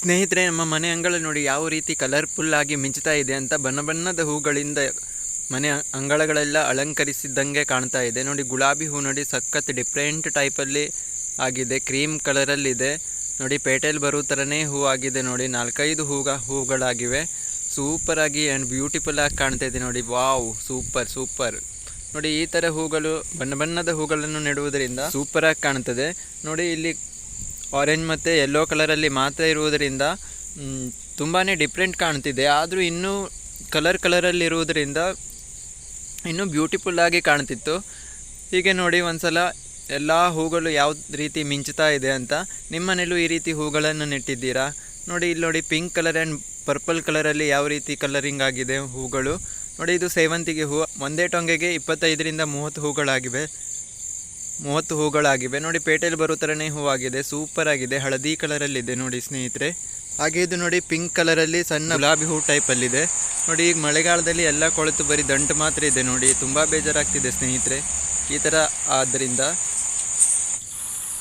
ಸ್ನೇಹಿತರೆ, ನಮ್ಮ ಮನೆ ಅಂಗಳ ನೋಡಿ ಯಾವ ರೀತಿ ಕಲರ್ಫುಲ್ ಆಗಿ ಮಿಂಚ್ತಾ ಇದೆ ಅಂತ ಬಣ್ಣ ಬಣ್ಣದ ಹೂಗಳಿಂದ ಮನೆ ಅಂಗಳಗಳೆಲ್ಲ ಅಲಂಕರಿಸಿದ್ದಂಗೆ ಕಾಣ್ತಾ ಇದೆ. ನೋಡಿ, ಗುಲಾಬಿ ಹೂ ನೋಡಿ ಸಖತ್ ಡಿಫ್ರೆಂಟ್ ಟೈಪಲ್ಲಿ ಆಗಿದೆ ಕ್ರೀಮ್ ಕಲರಲ್ಲಿದೆ ನೋಡಿ ಪೇಟೆಯಲ್ಲಿ ಬರೋ ಥರನೇ ಹೂ ಆಗಿದೆ. ನೋಡಿ, ನಾಲ್ಕೈದು ಹೂಗ, ಹೂಗಳಾಗಿವೆ. ಸೂಪರಾಗಿ ಆ್ಯಂಡ್ ಬ್ಯೂಟಿಫುಲ್ ಆಗಿ ಕಾಣ್ತಾ ಇದೆ. ನೋಡಿ ವಾವ್ ಸೂಪರ್ ಸೂಪರ್ ನೋಡಿ, ಈ ಥರ ಹೂಗಳು ಬಣ್ಣ ಬಣ್ಣದ ಹೂಗಳನ್ನು ನೆಡುವುದರಿಂದ ಸೂಪರಾಗಿ ಕಾಣ್ತದೆ. ನೋಡಿ, ಇಲ್ಲಿ ಆರೆಂಜ್ ಮತ್ತು ಯೆಲ್ಲೋ ಕಲರಲ್ಲಿ ಮಾತ್ರ ಇರುವುದರಿಂದ ತುಂಬಾ ಡಿಫ್ರೆಂಟ್ ಕಾಣ್ತಿದೆ. ಆದರೂ ಇನ್ನೂ ಕಲರ್ ಕಲರಲ್ಲಿರುವುದರಿಂದ ಇನ್ನೂ ಬ್ಯೂಟಿಫುಲ್ ಆಗಿ ಕಾಣ್ತಿತ್ತು. ಹೀಗೆ ನೋಡಿ ಒಂದ್ಸಲ ಎಲ್ಲ ಹೂಗಳು ಯಾವ ರೀತಿ ಮಿಂಚುತ್ತಾ ಇದೆ ಅಂತ. ನಿಮ್ಮನೇಲೂ ಈ ರೀತಿ ಹೂಗಳನ್ನು ನೆಟ್ಟಿದ್ದೀರಾ? ನೋಡಿ, ಇಲ್ಲಿ ನೋಡಿ ಪಿಂಕ್ ಕಲರ್ ಆ್ಯಂಡ್ ಪರ್ಪಲ್ ಕಲರಲ್ಲಿ ಯಾವ ರೀತಿ ಕಲರಿಂಗ್ ಆಗಿದೆ ಹೂಗಳು. ನೋಡಿ, ಇದು ಸೇವಂತಿಗೆ ಹೂ. ಒಂದೇ ಟೊಂಗೆಗೆ ಇಪ್ಪತ್ತೈದರಿಂದ ಮೂವತ್ತು ಹೂಗಳಾಗಿವೆ. ಮೂವತ್ತು ಹೂಗಳಾಗಿವೆ. ನೋಡಿ, ಪೇಟೆಯಲ್ಲಿ ಬರೋ ಥರನೇ ಹೂವಾಗಿದೆ. ಸೂಪರ್ ಆಗಿದೆ. ಹಳದಿ ಕಲರಲ್ಲಿದೆ ನೋಡಿ, ಸ್ನೇಹಿತರೆ. ಹಾಗೆ ಇದು ನೋಡಿ ಪಿಂಕ್ ಕಲರಲ್ಲಿ ಸಣ್ಣ ಗುಲಾಬಿ ಹೂ ಟೈಪಲ್ಲಿದೆ ನೋಡಿ, ಈಗ ಮಳೆಗಾಲದಲ್ಲಿ ಎಲ್ಲ ಕೊಳೆತು ಬರೀ ದಂಟು ಮಾತ್ರ ಇದೆ. ನೋಡಿ, ತುಂಬ ಬೇಜಾರಾಗ್ತಿದೆ ಸ್ನೇಹಿತರೆ. ಈ ಥರ ಆದ್ದರಿಂದ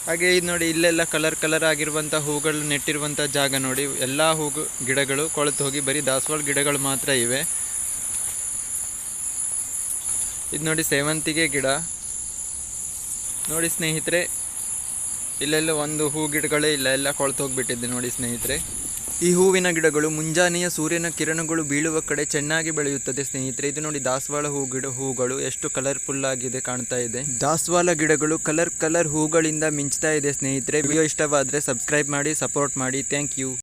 ಹಾಗೆ ಇದು ನೋಡಿ, ಇಲ್ಲೆಲ್ಲ ಕಲರ್ ಕಲರ್ ಆಗಿರುವಂಥ ಹೂಗಳು ನೆಟ್ಟಿರುವಂಥ ಜಾಗ ನೋಡಿ. ಎಲ್ಲ ಹೂಗು ಗಿಡಗಳು ಕೊಳೆತು ಹೋಗಿ ಬರೀ ದಾಸವಾಳ ಗಿಡಗಳು ಮಾತ್ರ ಇವೆ. ಇದು ನೋಡಿ, ಸೇವಂತಿಗೆ ಗಿಡ. ನೋಡಿ ಸ್ನೇಹಿತರೆ, ಇಲ್ಲೆಲ್ಲ ಒಂದು ಹೂ ಗಿಡಗಳೇ ಇಲ್ಲ, ಎಲ್ಲ ಕೊಳ್ತು ಹೋಗ್ಬಿಟ್ಟಿದೆ ನೋಡಿ ಸ್ನೇಹಿತರೆ. ಈ ಹೂವಿನ ಗಿಡಗಳು ಮುಂಜಾನೆಯ ಸೂರ್ಯನ ಕಿರಣಗಳು ಬೀಳುವ ಕಡೆ ಚೆನ್ನಾಗಿ ಬೆಳೆಯುತ್ತದೆ ಸ್ನೇಹಿತರೆ. ಇದು ನೋಡಿ ದಾಸವಾಳ ಹೂ ಗಿಡ, ಹೂಗಳು ಎಷ್ಟು ಕಲರ್ಫುಲ್ ಆಗಿದೆ ಕಾಣ್ತಾ ಇದೆ. ದಾಸವಾಳ ಗಿಡಗಳು ಕಲರ್ ಕಲರ್ ಹೂಗಳಿಂದ ಮಿಂಚ್ತಾ ಇದೆ ಸ್ನೇಹಿತರೆ. ವಿಡಿಯೋ ಇಷ್ಟವಾದರೆ ಸಬ್ಸ್ಕ್ರೈಬ್ ಮಾಡಿ ಸಪೋರ್ಟ್ ಮಾಡಿ. Thank you